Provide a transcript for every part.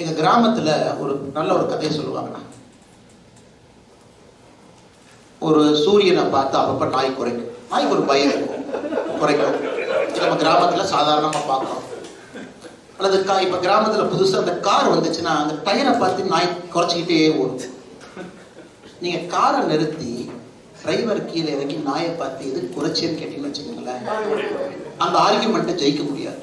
எங்க கிராமத்துல ஒரு நல்ல ஒரு கதையை சொல்லுவாங்கண்ணா. ஒரு சூரியனை பார்த்து அப்பப்ப நாய் குறைக்கும். நாய்க்கு ஒரு பயம் இருக்கும். குறைக்கும். நம்ம கிராமத்துல சாதாரணமா பார்க்கிறோம். அல்லது கா இப்ப கிராமத்துல புதுசா அந்த கார் வந்துச்சுன்னா அந்த டயரை பார்த்து நாய் குறைச்சிக்கிட்டே ஓடும். நீங்க காரை நிறுத்தி டிரைவர் கீழே இறங்கி நாயை பார்த்து எது குறைச்சேன்னு கேட்டீங்கன்னு வச்சுக்கோங்களேன் அந்த ஆர்கியூமெண்ட்டை ஜெயிக்க முடியாது.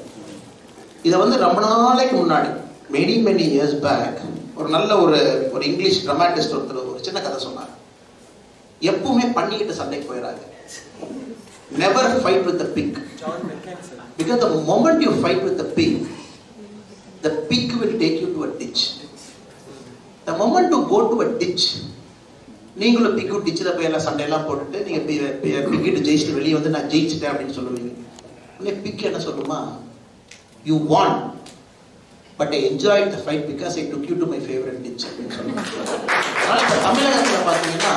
இதை வந்து ரொம்ப நாளைக்கு முன்னாடி மெனி மெனி இயர்ஸ் பேக் ஒரு நல்ல ஒரு ஒரு இங்கிலீஷ் ட்ரமாட்டிஸ்ட் ஒருத்தர் ஒரு சின்ன கதை சொன்னார். எப்பவுமே பண்ணிக்கிட்டு சண்டைக்கு போயிடாது never fight with the pig because the moment you fight with the pig the pig will take you to a ditch the moment to go to a ditch நீங்களும் பிக்கு டிச்சில் போய் எல்லாம் சண்டையெல்லாம் போட்டுட்டு நீங்கள் பிக்கிட்டு ஜெயிச்சுட்டு வெளியே வந்து நான் ஜெயிச்சிட்டேன் அப்படின்னு சொல்லுவீங்க. உடனே பிக் என்ன சொல்லுமா? You won but I enjoy the fight because I took you to my favourite ditch அப்படின்னு சொல்லுவாங்க அதனால் இப்போ தமிழகத்தில் பார்த்தீங்கன்னா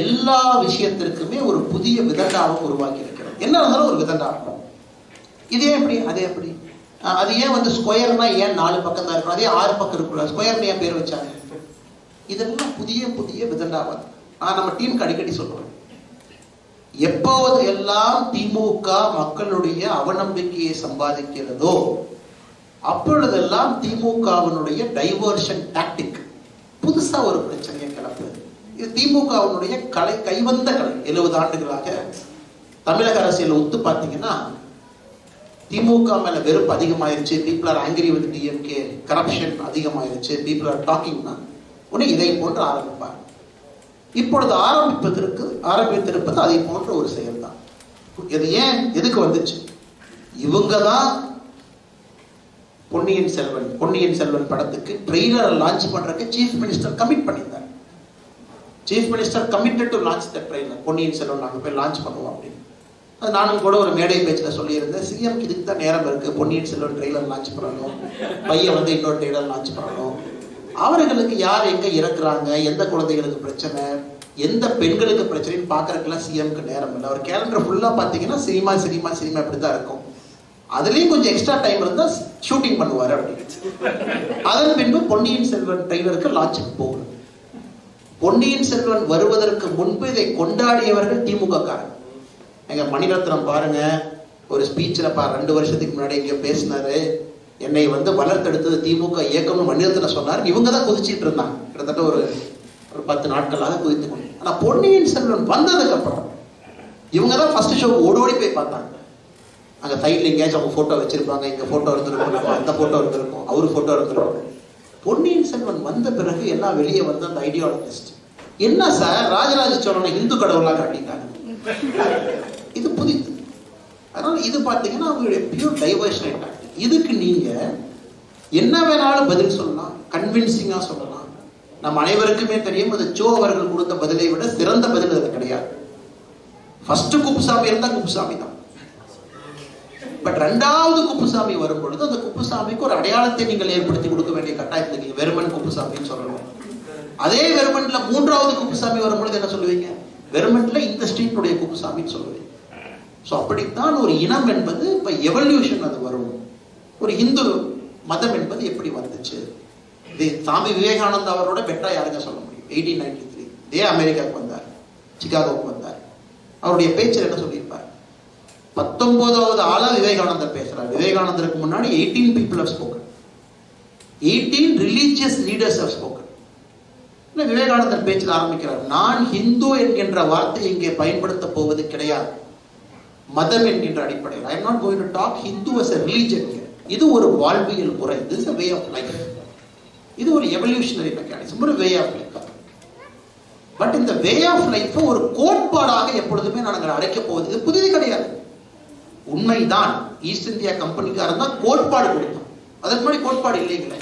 எல்லா விஷயத்திற்குமே ஒரு புதிய விதண்டாவும் உருவாக்கி இருக்கிறோம் என்ன இருந்தாலும் ஒரு விதண்டாகும் இதே எப்படி? அதே எப்படி? அது ஏன் வந்து ஸ்கொயர்னா ஏன் நாலு பக்கம் தான் இருக்கணும்? அதே ஆறு பக்கம் இருக்கக்கூடாது. ஸ்கொயர்னு ஏன் பேர் வச்சாங்க? இதெல்லாம் புதிய புதிய விதண்டாவாது நான் நம்ம டீமுக்கு அடிக்கடி சொல்லுவோம் எப்போது எல்லாம் திமுக மக்களுடைய அவநம்பிக்கையை சம்பாதிக்கிறதோ அப்பொழுதெல்லாம் திமுகவினுடைய டைவர்ஷன் டாக்டிக் புதுசா ஒரு பிரச்சனையை கிளப்புது இது திமுகவினுடைய கலை கைவந்த கலை. எழுபது ஆண்டுகளாக தமிழக அரசியல் ஒத்து பார்த்தீங்கன்னா திமுக மேல வெறுப்பு அதிகமாயிருச்சு. People are angry with DMK corruption அதிகமாயிருச்சு. பீப்புள் ஆர் டாக்கிங்னா உடனே இதை போன்று ஆரம்பிப்பார் இப்பொழுது ஆரம்பிப்பதற்கு ஆரம்பித்திருப்பது அதை போன்ற ஒரு செயல் தான் இது ஏன் எதுக்கு வந்துச்சு? இவங்க தான் பொன்னியின் செல்வன் பொன்னியின் செல்வன் படத்துக்கு ட்ரெய்லரை லான்ச் பண்றதுக்கு சீஃப் மினிஸ்டர் கமிட் பண்ணியிருந்தார். Chief minister committed to launch the trailer Ponniyin Selvan நாங்கள் போய் லான்ச் பண்ணுவோம் அப்படின்னு. அது நானும் கூட ஒரு மேடை பேச்சில் சொல்லியிருந்தேன் சிஎம் இதுக்கு தான் நேரம் இருக்குது பொன்னியின் செல்வன் ட்ரெய்லர் லான்ச் பண்ணணும். பையன் வந்து இன்னொரு ட்ரெய்லர் லான்ச் பண்ணணும். அவர்களுக்கு யார் எங்கே இறக்குறாங்க? எந்த குழந்தைகளுக்கு பிரச்சனை? எந்த பெண்களுக்கு பிரச்சனைன்னு பார்க்கறதுக்கெல்லாம் சிஎம்க்கு நேரம் இல்லை. அவர் கேலண்டர் ஃபுல்லாக பார்த்தீங்கன்னா சினிமா சினிமா சினிமா இப்படி தான் இருக்கும். அதுலேயும் கொஞ்சம் எக்ஸ்ட்ரா டைம் இருந்தால் ஷூட்டிங் பண்ணுவார் அப்படின்னு. அதன் பின்பு பொன்னியின் செல்வன் ட்ரெய்லருக்கு லான்ச்சுக்கு போகணும் பொன்னியின் செல்வன் வருவதற்கு முன்பு இதை கொண்டாடியவர்கள் திமுக காரன் எங்க மணிரத்னம் பாருங்க ஒரு ஸ்பீச்சில் பா ரெண்டு வருஷத்துக்கு முன்னாடி இங்கே பேசினாரு. என்னை வந்து வளர்த்தெடுத்தது திமுக இயக்கம்னு மணிரத்னம் சொன்னார். இவங்க தான் குதிச்சிட்டு இருந்தாங்க. கிட்டத்தட்ட ஒரு ஒரு பத்து நாட்களாக குதித்து கொண்டு. ஆனா பொன்னியின் செல்வன் வந்ததுக்கு அப்புறம் இவங்க தான் ஃபர்ஸ்ட் ஷோ ஓடி ஓடி போய் பார்த்தாங்க. அங்க சைட்ல எங்கேயாச்சும் அவங்க ஃபோட்டோ வச்சிருப்பாங்க இங்க ஃபோட்டோ இருந்திருக்கும் அந்த ஃபோட்டோ இருந்திருக்கும் அவர் ஃபோட்டோ இருந்திருக்கும் பொன்னியின் செல்வன் வந்த பிறகு எல்லாம் வெளியே வந்த அந்த ஐடியாலஜிஸ்ட் என்ன சார் ராஜராஜ சோழனை இந்து கடவுளா காட்டிட்டாங்க இது புதிது அதனால இது பார்த்தீங்கன்னா அவங்களுடைய பியூர் டைவர்ஷன் இதுக்கு நீங்க என்ன வேணாலும் பதில் சொல்லலாம் கன்வின்சிங்கா சொல்லலாம். நம்ம அனைவருக்குமே தெரியும் அது ஜோ அவர்கள் கொடுத்த பதிலை விட சிறந்த பதில் அது கிடையாது. ஃபர்ஸ்ட் குப்புசாமி இருந்தால் குப்புசாமி தான் பட் ரெண்டாவது குப்புசாமி வரும் பொழுது அந்த குப்புசாமிக்கு ஒரு அடையாளத்தை நீங்கள் ஏற்படுத்தி கொடுக்க வேண்டிய கட்டாயத்தில் நீங்க வெறுமன் குப்புசாமின்னு சொல்லணும். அதே வெறுமன்ல மூன்றாவது குப்புசாமி வரும் பொழுது என்ன சொல்லுவீங்க? வெறுமன்ல இந்த ஸ்ட்ரீட்டுடைய குப்புசாமின்னு சொல்லுவீங்க ஸோ அப்படித்தான் ஒரு இனம் என்பது இப்ப எவல்யூஷன் அது வரும். ஒரு இந்து மதம் என்பது எப்படி வந்துச்சு? இது சாமி விவேகானந்தா அவரோட பெட்டரா யாருங்க சொல்ல முடியும்? எயிட்டீன் நைன்டி த்ரீ இதே அமெரிக்காவுக்கு வந்தார். சிகாகோவுக்கு வந்தார். அவருடைய பேச்சில் என்ன சொல்லியிருப்பார்? பத்தொன்பதாவது ஆளா விவேகானந்தர் பேசுறாரு. விவேகானந்தருக்கு முன்னாடி eighteen people have spoken eighteen religious leaders have spoken Vivekanandar பேச்சில் ஆரம்பிக்கிறார்? நான் ஹிந்து என்கின்ற வார்த்தை இங்கே பயன்படுத்த போவது கிடையாது. மதம் என்கின்ற அடிப்படையில். I am not going to talk Hindu as a religion இது ஒரு வாழ்வியல் முறை. திஸ் வே ஆஃப் லைஃப் இது ஒரு எவல்யூஷனரி மெக்கானிசம் ஒரு வே ஆஃப் லைஃப் பட் இந்த வே ஆஃப் லைஃப் ஒரு கோட்பாடாக எப்பொழுதுமே நாங்கள் அடைக்கப் போவது இது புதிது கிடையாது. உண்மைதான். ஈஸ்ட் இந்தியா கம்பெனிக்காரன் தான் கோட்பாடு கொடுத்தோம் அதற்கு முன்னாடி கோட்பாடு இல்லைங்களே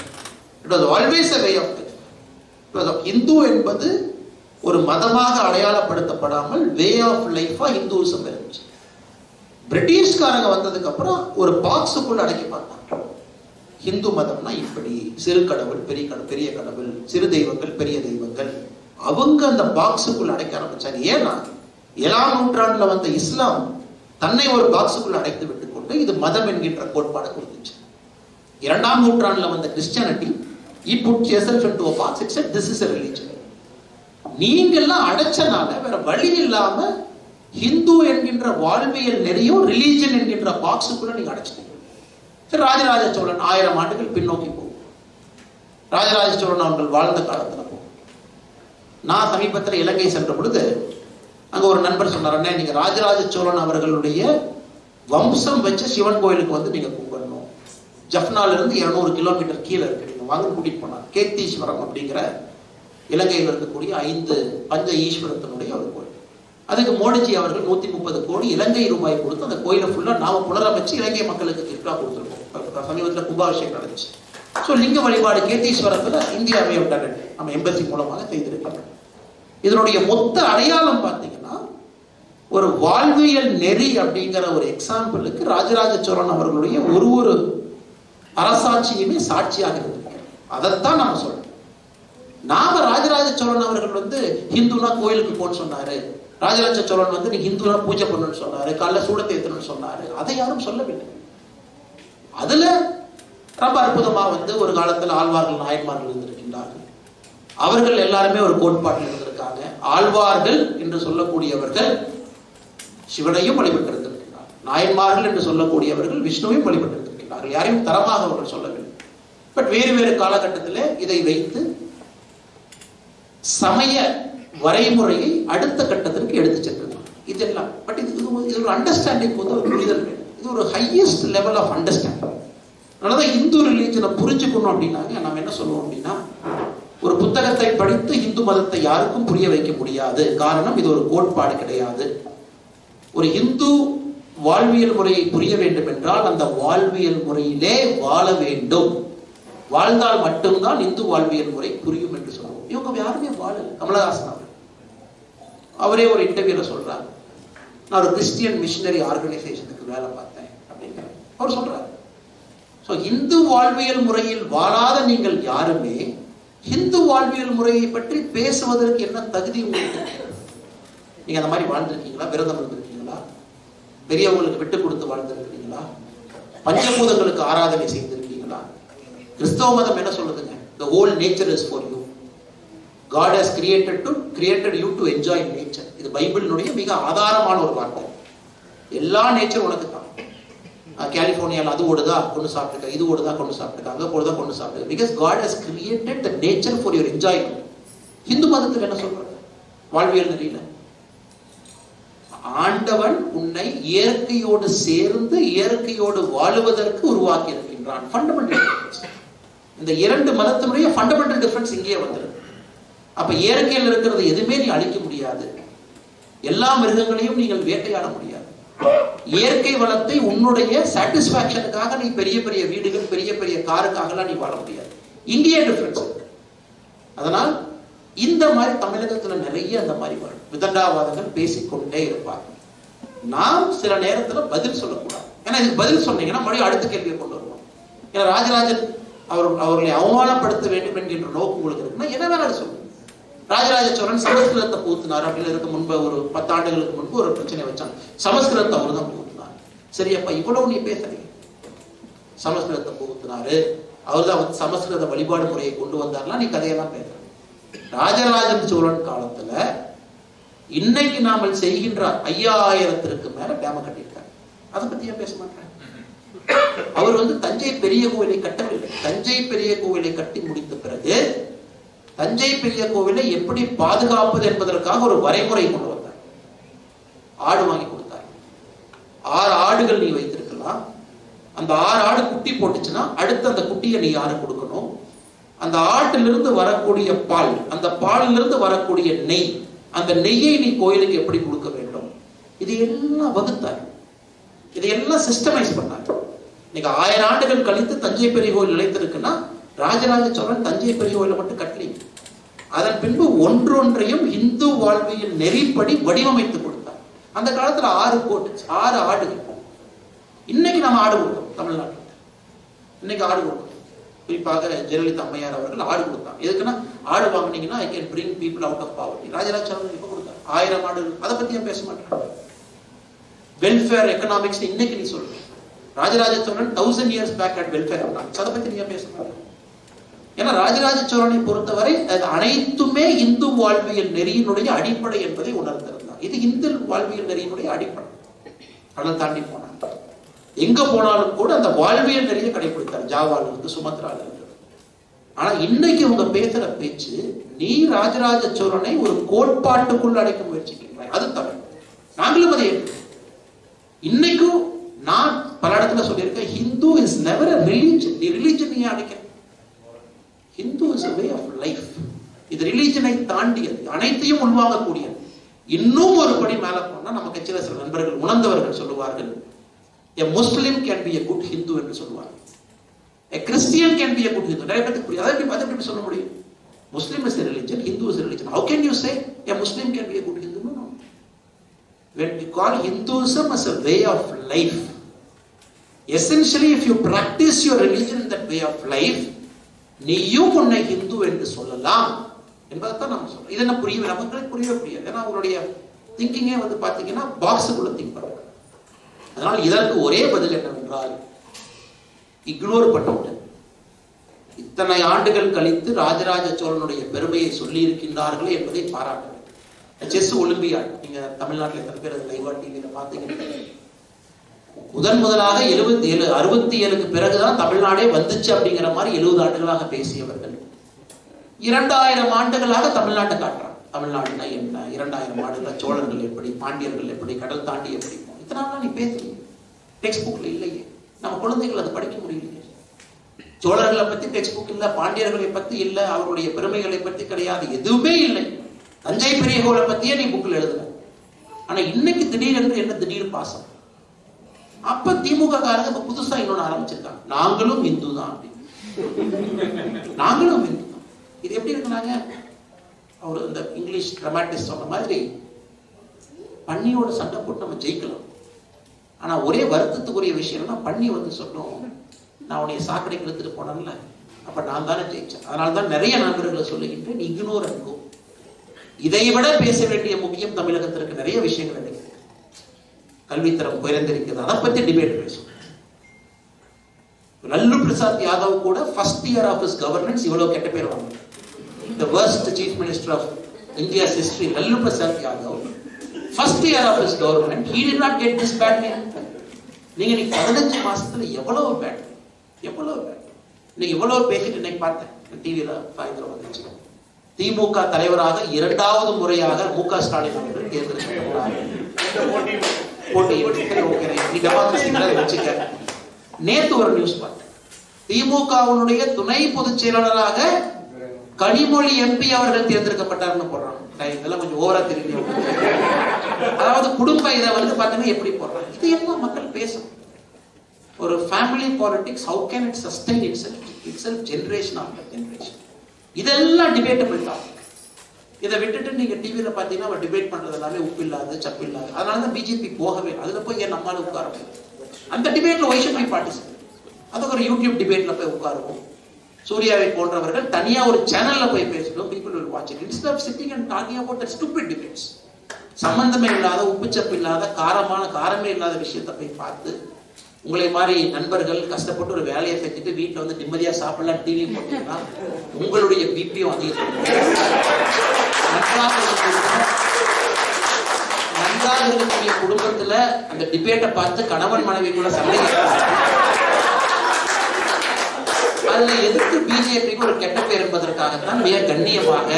it was always a way of Hindu என்பது ஒரு மதமாக அடையாளப்படுத்தப்படாமல் வே ஆஃப் லைஃபா இந்துவிசம் இருந்துச்சு. பிரிட்டிஷ்காரங்க வந்ததுக்கு அப்புறம் ஒரு பாக்ஸுக்குள்ள அடக்கி பார்த்தாங்க. இந்து மதம்னா இப்படி சிறு கடவுள் பெரிய கடவுள் பெரிய கடவுள் சிறு தெய்வங்கள் பெரிய தெய்வங்கள். அவங்க அந்த பாக்ஸுக்குள்ள அடைக்க ஆரம்பிச்சாங்க. ஏன்னா ஏழாம் நூற்றாண்டுல வந்த இஸ்லாம் தன்னை ஒரு பாக்ஸுக்குள் அடைத்து விட்டுக் கொண்டு இது மதம் என்கின்ற கோட்பாடை கொடுத்துச்சு. இரண்டாம் நூற்றாண்டுல வந்த Christianity E put yourself into a box. It this this is a நீங்கெல்லாம் அடைச்சனால வேற வழி இல்லாம ஹிந்து என்கின்ற வாழ்வியல் நெறியும் ரிலீஜன் என்கின்ற பாக்ஸுக்குள்ள நீங்க அடைச்சிட்டீங்க. சரி ராஜராஜ சோழன் ஆயிரம் ஆண்டுகள் பின்னோக்கி போகும். ராஜராஜ சோழன் அவர்கள் வாழ்ந்த காலத்துல போகும். நான் சமீபத்தில் இலங்கை சென்ற பொழுது அங்க ஒரு நண்பர் சொன்னார் அண்ணே நீங்க ராஜராஜ சோழன் அவர்களுடைய வம்சம் வச்சு சிவன் கோயிலுக்கு வந்து நீங்க கும்பிடணும். ஜஃப்னால இருந்து இருநூறு கிலோமீட்டர் கீழே இருக்கு. நீங்க வாங்க கூட்டிட்டு போனார் கேத்தீஸ்வரம் அப்படிங்கிற இலங்கையில் இருக்கக்கூடிய ஐந்து பஞ்ச ஈஸ்வரத்தினுடைய ஒரு கோயில். அதுக்கு மோடிஜி அவர்கள் நூத்தி முப்பது கோடி இலங்கை ரூபாய் கொடுத்து அந்த கோயிலை ஃபுல்லா நாம புனரமைச்சு இலங்கை மக்களுக்கு கிஃப்டா கொடுத்துருக்கோம். சமீபத்தில் கும்பாபிஷேகம் நடந்துச்சு. ஸோ லிங்க வழிபாடு கேத்தீஸ்வரத்துல இந்தியாவை நம்ம எம்பசி மூலமாக செய்திருக்கிறோம். இதனுடைய மொத்த அடையாளம் பார்த்தீங்கன்னா ஒரு வாழ்வியல் நெறி அப்படிங்கிற ஒரு எக்ஸாம்பிளுக்கு ராஜராஜ சோழன் அவர்களுடைய ஒரு ஒரு அரசாட்சியுமே சாட்சியாக இருந்திருக்கிறது. அதைத்தான் நம்ம சொல்றோம். நாம ராஜராஜ சோழன் அவர்கள் வந்து ஹிந்துனா கோயிலுக்கு போன்னு சொன்னாரு. ராஜராஜ சோழன் வந்து நீ ஹிந்துனா பூஜை பண்ணணும்னு சொன்னாரு காலைல சூடத்தேத்தணும்னு சொன்னாரு. அதை யாரும் சொல்லவில்லை. அதுல ரொம்ப அற்புதமா வந்து ஒரு காலத்துல ஆழ்வார்கள் நாயன்மார்கள் இருந்திருக்கின்றார்கள். அவர்கள் எல்லாருமே ஒரு கோட்பாட்டில் இருந்திருக்காங்க. ஆழ்வார்கள் என்று சொல்லக்கூடியவர்கள் சிவனையும் வழிபட்டிருந்திருக்கிறார். நாயன்மார்கள் என்று சொல்லக்கூடியவர்கள் விஷ்ணுவையும் வழிபட்டிருந்திருக்கிறார்கள் யாரையும் தரமாக அவர்கள் சொல்லவில்லை. பட் வேறு வேறு காலகட்டத்தில் இதை வைத்து சமய வரைமுறையை அடுத்த கட்டத்திற்கு எடுத்து சென்றிருந்தார் இதெல்லாம் பட் இது இது ஒரு- அண்டர்ஸ்டாண்டிங் போது ஒரு புரிதல் இது ஒரு ஹையஸ்ட் லெவல் ஆஃப் அண்டர்ஸ்டாண்டிங் அதனாலதான் இந்து ரிலீஜனை புரிஞ்சுக்கணும் அப்படின்னாங்க நம்ம என்ன சொல்லுவோம் அப்படின்னா ஒரு புத்தகத்தை படித்து இந்து மதத்தை யாருக்கும் புரிய வைக்க முடியாது. காரணம் இது ஒரு கோட்பாடு கிடையாது. ஒரு இந்து வாழ்வியல் முறையை புரிய வேண்டும் என்றால் அந்த வாழ்வியல் முறையிலே வாழ வேண்டும். வாழ்ந்தால் மட்டும்தான் இந்து வாழ்வியல் முறை புரியும் என்று சொல்லுவோம் இவங்க யாருமே வாழல. கமலஹாசன் அவர் அவரே ஒரு இன்டர்வியூல சொல்றாரு. நான் ஒரு கிறிஸ்டியன் மிஷினரி ஆர்கனைசேஷனுக்கு வேலை பார்த்தேன் அப்படிங்கிற அவர் சொல்றாரு. ஸோ இந்து வாழ்வியல் முறையில் வாழாத நீங்கள் யாருமே இந்து வாழ்வியல் முறையை பற்றி பேசுவதற்கு என்ன தகுதி உங்களுக்கு? நீங்க அந்த மாதிரி வாழ்ந்திருக்கீங்களா? விரதம் இருந்திருக்கீங்களா? பெரியவங்களுக்கு விட்டு கொடுத்து வாழ்ந்திருக்கிறீங்களா? பஞ்சபூதங்களுக்கு ஆராதனை செய்திருக்கீங்களா கிறிஸ்தவ மதம் என்ன சொல்லுதுங்க? The whole nature is for you God has created to created you to enjoy nature இது பைபிளினுடைய மிக ஆதாரமான ஒரு வார்த்தை. எல்லா நேச்சர் உனக்கு தான் அஹ் அது ஓடுதா? கொண்டு சாப்பிட்டுக்க. இது ஓடுதா? கொண்டு சாப்பிட்டுக்க. அங்க போடுதா? கொண்டு சாப்பிட்டுக்க. Because God has created the nature for your enjoyment Hindu மதத்தில் என்ன சொல்றாங்க? வாழ்வியல் தெரியல ஆண்டவன் உன்னை இயற்கையோடு சேர்ந்து இயற்கையோடு வாழுவதற்கு உருவாக்கி இருக்கின்றான் ஃபண்டமெண்டல் டிஃபரன்ஸ் இந்த இரண்டு மதத்தினுடைய ஃபண்டமெண்டல் டிஃபரன்ஸ் இங்கேயே வந்துருக்கு அப்ப இயற்கையில் இருக்கிறது எதுவுமே நீ அழிக்க முடியாது. எல்லா மிருகங்களையும் நீங்கள் வேட்டையாட முடியாது. இயற்கை வளத்தை உன்னுடைய சாட்டிஸ்பாக்சனுக்காக நீ பெரிய பெரிய வீடுகள் பெரிய பெரிய காருக்காகலாம் நீ வாழ முடியாது. இங்கேயே டிஃபரன்ஸ் இருக்கு. அதனால் இந்த மாதிரி தமிழகத்துல நிறைய அந்த மாதிரி வரும் விதண்டாவாதங்கள் பேசிக்கொண்டே இருப்பார்கள் நாம் சில நேரத்துல பதில் சொல்லக்கூடாது. ஏன்னா இதுக்கு பதில் சொன்னீங்கன்னா மறுபடியும் அடுத்த கேள்வியை கொண்டு வருவோம். ஏன்னா ராஜராஜன் அவர் அவர்களை அவமானப்படுத்த வேண்டும் என்கின்ற நோக்கம் உங்களுக்கு இருக்குன்னா என்ன வேணாலும் சொல்லுங்க ராஜராஜ சோழன் சமஸ்கிருதத்தை பூத்தினார் அப்படின்னு இருக்க முன்பு ஒரு பத்தாண்டுகளுக்கு முன்பு ஒரு பிரச்சனை வச்சாங்க சமஸ்கிருதத்தை அவர் தான் பூத்தினார் சரி அப்ப இவ்வளவு நீ பேசுறீங்க சமஸ்கிருதத்தை பூத்தினாரு அவர் தான் வந்து சமஸ்கிருத வழிபாடு முறையை கொண்டு வந்தார்லாம் நீ கதையெல்லாம் பேசுற ராஜராஜன் சோழன் காலத்துல இன்னைக்கு நாமல் செய்கின்ற ஐயாயிரத்திற்கு மேல டேம கட்டியிருக்காரு. அதை பத்தி ஏன் பேச மாட்டேன் அவர் வந்து தஞ்சை பெரிய கோவிலை கட்டவில்லை. தஞ்சை பெரிய கோவிலை கட்டி முடித்த பிறகு தஞ்சை பெரிய கோவிலை எப்படி பாதுகாப்பது என்பதற்காக ஒரு வரைமுறை கொண்டு வந்தார். ஆடு வாங்கி கொடுத்தார். ஆறு ஆடுகள் நீ வைத்திருக்கலாம். அந்த ஆறு ஆடு குட்டி போட்டுச்சுன்னா அடுத்து அந்த குட்டியை நீ யாரு கொடுக்கணும்? அந்த ஆட்டிலிருந்து வரக்கூடிய பால் அந்த பாலிலிருந்து வரக்கூடிய நெய் அந்த நெய்யை நீ கோயிலுக்கு எப்படி கொடுக்க வேண்டும்? இது எல்லாம் வகுத்தார் இதையெல்லாம் சிஸ்டமைஸ் பண்ணார் இன்னைக்கு ஆயிரம் ஆண்டுகள் கழித்து தஞ்சை பெரிய கோயில் நிலைத்திருக்குன்னா ராஜராஜ சோழன் தஞ்சை பெரிய கோயிலை மட்டும் கட்டலீங்க அதன் பின்பு ஒன்றொன்றையும் இந்து வாழ்வியல் நெறிப்படி வடிவமைத்து கொடுத்தார். அந்த காலத்துல ஆறு போட்டுச்சு ஆறு ஆடுகள். இன்னைக்கு நம்ம ஆடு கொடுக்கணும் தமிழ்நாட்டில். இன்னைக்கு ஆடு கொடுக்கணும் குறிப்பாக ஜெயலலிதா அம்மையார் அவர்கள் ஆடு கொடுத்தாங்க எதுக்குன்னா ஆடு வாங்குனீங்கன்னா I can bring people out of poverty Rajaraja Cholan இப்ப கொடுத்தாரு. ஆயிரம் ஆடு அதை பத்தி பேச மாட்டாங்க வெல்ஃபேர் எக்கனாமிக்ஸ் இன்னைக்கு நீ சொல்லுங்க Rajaraja Cholan thousand years back at welfare அதை பத்தி நீங்க மாட்டாங்க ஏன்னா ராஜராஜ சோழனை பொறுத்தவரை அது அனைத்துமே இந்து வாழ்வியல் நெறியினுடைய அடிப்படை என்பதை உணர்ந்திருந்தார். இது இந்து வாழ்வியல் நெறியினுடைய அடிப்படை. அதை தாண்டி போனார் எங்க போனாலும் கூட அந்த வாழ்வியல் நிறைய கடைபிடித்தார் ஜாவால இருந்து சுமத்ரால. இருந்து ஆனா இன்னைக்கு உங்க பேசுற பேச்சு நீ ராஜராஜ சோழனை ஒரு கோட்பாட்டுக்குள் அடைக்க முயற்சிக்கிறாய் அது தவறு நாங்களும் அதை இன்னைக்கும் நான் பல இடத்துல சொல்லியிருக்கேன் Hindu is never a religion நீ ரிலீஜன் நீ அடைக்க. Hindu is way of life இது ரிலீஜனை தாண்டியது. அனைத்தையும் உள்வாங்கக்கூடியது. இன்னும் ஒரு படி மேல போனா நம்ம கட்சியில சில நண்பர்கள் உணர்ந்தவர்கள் சொல்லுவார்கள் a Muslim can be a good Hindu என்று சொல்லுவார்கள் a Christian can be a good Hindu நிறைய பேருக்கு புரியும். அதை எப்படி அதை எப்படி சொல்ல முடியும்? Muslim is religion Hindu is religion how can you say a Muslim can be a good Hindu no when we call Hinduism a way of life essentially essentially you you practice religion religion in that way of life, நீயும் உன்னை ஹிந்து என்று சொல்லலாம் என்பதை தான் நம்ம சொல்றோம். இது என்ன புரியவே நமக்கு புரியவே புரியாது. ஏன்னா அவங்களுடைய திங்கிங்கே வந்து பார்த்தீங்கன்னா பாக்ஸுக்குள்ள திங்க் பண்ணுறாங்க அதனால் இதற்கு ஒரே பதில் என்னவென்றால் இக்னோர் பண்ணிவிட்டு இத்தனை ஆண்டுகள் கழித்து ராஜராஜ சோழனுடைய பெருமையை சொல்லி இருக்கின்றார்களே என்பதை பாராட்ட செஸ் ஒலிம்பியாட் நீங்க தமிழ்நாட்டில் எத்தனை பேர் அதை லைவா டிவியில முதன் முதலாக எழுபத்தி ஏழு அறுபத்தி ஏழுக்கு பிறகுதான் தமிழ்நாடே வந்துச்சு அப்படிங்கிற மாதிரி எழுபது ஆண்டுகளாக பேசியவர்கள். இரண்டாயிரம் ஆண்டுகளாக தமிழ்நாட்டை காட்டுறான் தமிழ்நாடுனா என்ன? இரண்டாயிரம் ஆண்டுகள் சோழர்கள் எப்படி பாண்டியர்கள் எப்படி கடல் தாண்டி எப்படி இத்தனை நாளா நீ பேசுறீங்க? டெக்ஸ்ட் புக்கில் இல்லையே. நம்ம குழந்தைகள் அதை படிக்க முடியலையே. சோழர்களை பத்தி டெக்ஸ்ட் புக் இல்ல பாண்டியர்களை பத்தி இல்ல அவருடைய பெருமைகளை பத்தி கிடையாது எதுவுமே இல்லை. தஞ்சை பெரிய கோலை பத்தியே நீ புக்கில் எழுதுன. ஆனா இன்னைக்கு திடீரென்று என்ன திடீர் பாசம்? அப்ப திமுக காரங்க இப்ப புதுசா இன்னொன்னு ஆரம்பிச்சிருக்காங்க. நாங்களும் இந்து தான் அப்படின்னு நாங்களும் இந்து தான். இது எப்படி இருக்கிறாங்க அவர் இந்த இங்கிலீஷ் ட்ரமாட்டிஸ்ட் சொன்ன மாதிரி பன்னியோட சண்டை போட்டு நம்ம ஜெயிக்கலாம். ஆனா ஒரே வருத்தத்துக்குரிய விஷயம்னா பண்ணி வந்து சொல்லும் நான் உன்னைய சாக்கடைக்கு எடுத்துட்டு போனேன்ல. அப்ப நான் தானே ஜெயிச்சேன். அதனால தான் நிறைய நண்பர்களை சொல்லுகின்றேன். இக்னோர் அன்போ இதை விட பேச வேண்டிய முக்கியம் தமிழகத்திற்கு நிறைய விஷயங்கள் இருக்கு. கல்வித்தரம் குறைந்திருக்கிறது. அதை பத்தி டிபேட் பேசும் லல்லு பிரசாத் யாதவ் கூட first year of his governance இவ்வளவு கெட்ட பேர் வாங்க the worst chief minister of India's history Lalu Prasad Yadav. First year of his government he did not get this bad நீங்க இன்னைக்கு பதினஞ்சு மாசத்துல எவ்வளவு பேட் எவ்வளவு பேட் இன்னைக்கு இவ்வளவு பேசிட்டு இன்னைக்கு பார்த்தேன்? டிவியில சாயந்தரம் வந்துச்சு. திமுக தலைவராக இரண்டாவது முறையாக மு க ஸ்டாலின் அவர்கள் தேர்ந்தெடுக்கப்பட்டார். ஓகே நேத்து ஒரு நியூஸ் பார்த்தேன். திமுகவுடைய துணை பொதுச் செயலாளராக கனிமொழி எம்பி அவர்கள் தேர்ந்தெடுக்கப்பட்டார்னு போடுறாங்க. இதெல்லாம் கொஞ்சம் ஓவரா தெரியும் அதாவது குடும்ப இதை வந்து பாத்தீங்கன்னா எப்படி போடுறாங்க? இது எல்லாம் மக்கள் பேசும் ஒரு family politics how can it sustain itself itself generation after generation இதெல்லாம் டிபேட்டபிள் டாபிக் இதை விட்டுட்டு நீங்க டிவியில பாத்தீங்கன்னா அவர் டிபேட் பண்றது எல்லாமே உப்பு இல்லாத சப்பு இல்லாத. அதனால தான் பிஜேபி போகவே அதுல போய் ஏன் நம்மளால உட்கார அந்த டிபேட்ல ஒய்ஷன் போய் பார்ட்டிசிபேட் அதுக்கு ஒரு யூடியூப் டிபேட்ல போய் உட்காருவோம். சூர்யாவை போன்றவர்கள் தனியா ஒரு சேனல்ல போய் பேசணும் people will watch it. Instead of sitting and talking about that சம்பந்தமே இல்லாத உப்புச்சப்பு இல்லாத காரமான காரமே இல்லாத விஷயத்தை போய் பார்த்து உங்களை மாதிரி நண்பர்கள் கஷ்டப்பட்டு ஒரு வேலையை செஞ்சுட்டு வீட்டில் வந்து நிம்மதியா சாப்பிடலாம் டிவி போட்டீங்கன்னா உங்களுடைய பிபியும் அதிகம் நன்றாக இருக்கக்கூடிய- நன்றாக குடும்பத்துல அந்த டிபேட்டை பார்த்து கணவன் மனைவி கூட சண்டை அதுல எதிர்த்து பிஜேபிக்கு ஒரு கெட்ட பேர் என்பதற்காகத்தான் மிக கண்ணியமாக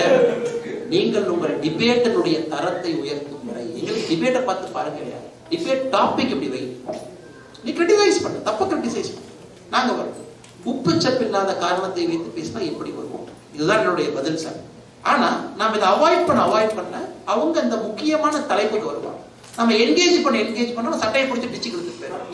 நீங்கள் உங்கள் டிபேட்டினுடைய தரத்தை உயர்த்தும் முறை. நீங்கள் டிபேட்டை பார்த்து பாருங்க டிபேட் டாபிக் இப்படி வை? நீ கிரிட்டிசைஸ் பண்ண. தப்ப கிரிட்டிசைஸ் பண்ண. நாங்க வரோம் உப்பு சப்பு இல்லாத காரணத்தை வைத்து பேசினா எப்படி வருவோம்? இதுதான் என்னுடைய பதில் சார். ஆனா நாம இதை அவாய்ட் பண்ண அவாய்ட் பண்ண அவங்க அந்த முக்கியமான தலைப்புக்கு வருவாங்க. நம்ம என்கேஜ் பண்ண என்கேஜ் பண்ண சட்டையை பிடிச்சி டிச்சு போயிடும்